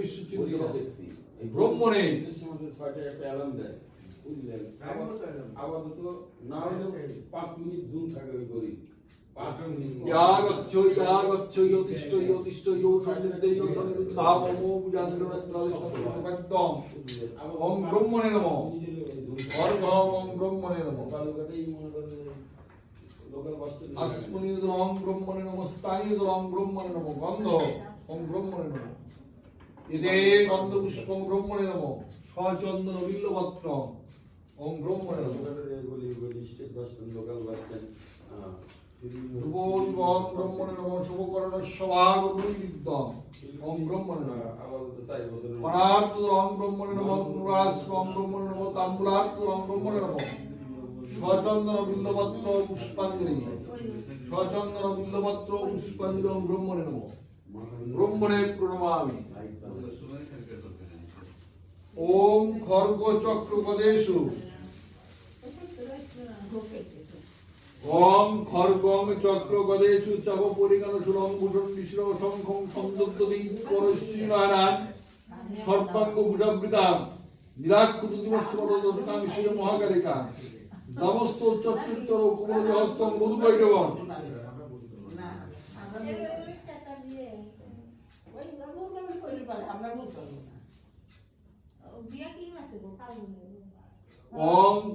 বিশ্ব চিন্তিত বইটা দেখছি এই ব্রহ্মণে। জিনিসের মধ্যে ছয়টা একটা অ্যালার্ম দেয় বুঝলেন? আপাতত না হলেও পাঁচ মিনিট জুম থাকে ওই ঘড়ি। পাঁচ মিনিট ইয়াগচ্ছ ইয়াগচ্ছ ইয়তিষ্ঠ ইয়তিষ্ঠ ইয়ো সন্নিধে ইয়ো সন্নিধে ধামো বুঝান্দ্রনাথ ওম ব্রহ্মণে নম। এদে গন্ধপুষ্পম ব্রহ্মণে নম। সচন্দন বিল্লপত্রম ওম ব্রহ্মণে নম। লোকাল বার্তায় রূপোদ্বহন ব্রহ্মণে নম। শুভকরণ সভাগ পরিবিদ্যম ওম ব্রহ্মণে নম। পরার্থ ওম ব্রহ্মণে নম। পুনরাস ওম ব্রহ্মণে নম। তাম্বুলার্থ ওম নম। ব্রহ্মণে প্রণমামি। ওম খর্গ চক্র পদেশু ওম খর্গং চক্র গদেশু চব পরিগণ সুরং ভূষণ মিশ্র শঙ্খং সংযুক্তদিং পরশ্রীনারায়ণ। সর্বাঙ্গ ভূষাবৃতাম নিরাকৃত দিবস দশকাং শির মহাকালিকা সমস্ত চতুর্থর কুমল হস্তং মধুবৈরবম।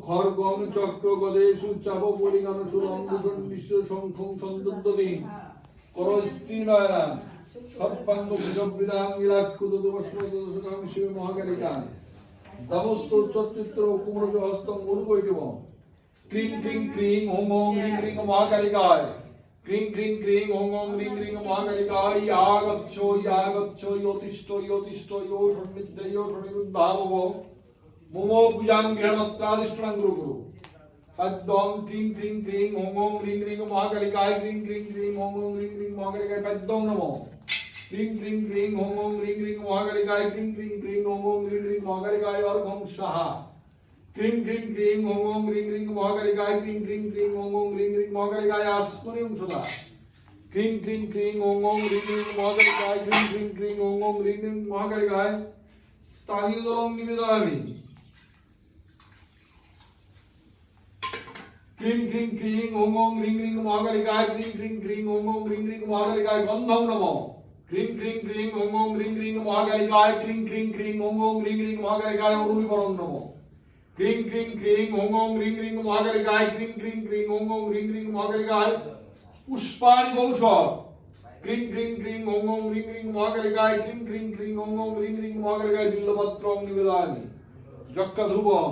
খর্গং চক্র গদেশু শির মহাকালিকা সমস্ত চতুর্থ কুমল হস্তং মধুবৈরবম ক্রিং ক্রিং ক্রিং ওম ওম রিং রিং মহাকালিকায়। ক্রিং ক্রিং ক্রিং ওম ওম রিং রিং মহাকালিকায় ইয়াগচ্ছ ইয়াগচ্ছ ইয়ো মোমো পূজাং গৃহণত্রাদিষ্টং গুরু গুরু পদ্মং ক্রিং ক্রিং ক্রিং ওম ওম রিং রিং মহাকালিকায় ক্রিং ক্রিং ক্রিং ওম ওম রিং রিং মহাকালিকায় পদ্মং নমঃ ক্রিং ক্রিং ক্রিং ওম ওম রিং রিং মহাকালিকায় ক্রিং ক্রিং ক্রিং ওম ওম রিং রিং মহাকালিকায় অর্ঘং সাহা ক্রিং ক্রিং ক্রিং ওম ওম রিং রিং মহাকালিকায় ক্রিং ক্রিং ক্রিং ওম ওম রিং রিং মহাকালিকায় আসমনি অংশদা ক্রিং ক্রিং ক্রিং ওম ওম রিং রিং মহাকালিকায় ক্রিং ক্রিং ক্রিং ওম ওম রিং রিং মহাকালিকায় স্থানীয় দলং নিবেদয়ামি ক্রিং ক্রিং ক্রিং ওম ওম রিং রিং মহাকালিকায় ক্রিং ক্রিং ক্রিং ওম ওম রিং রিং মহাকালিকায় গন্ধং নমঃ ক্রিং ক্রিং ক্রিং ওম ওম রিং রিং মহাকালিকায় ক্রিং ক্রিং ক্রিং ওম ওম রিং রিং মহাকালিকায় অরুণিবরং নমঃ ক্রিং ক্রিং ক্রিং ওম ওম রিং রিং মহাকালিকায় ক্রিং ক্রিং ক্রিং ওম ওম রিং রিং মহাকালিকায় পুষ্পাণি কৌশল ক্রিং ক্রিং ক্রিং ওম ওম রিং রিং মহাকালিকায় ক্রিং ক্রিং ক্রিং ওম ওম রিং রিং মহাকালিকায় বিল্লপত্রং নিবেদয়ামি যক্কা ধ্রুবং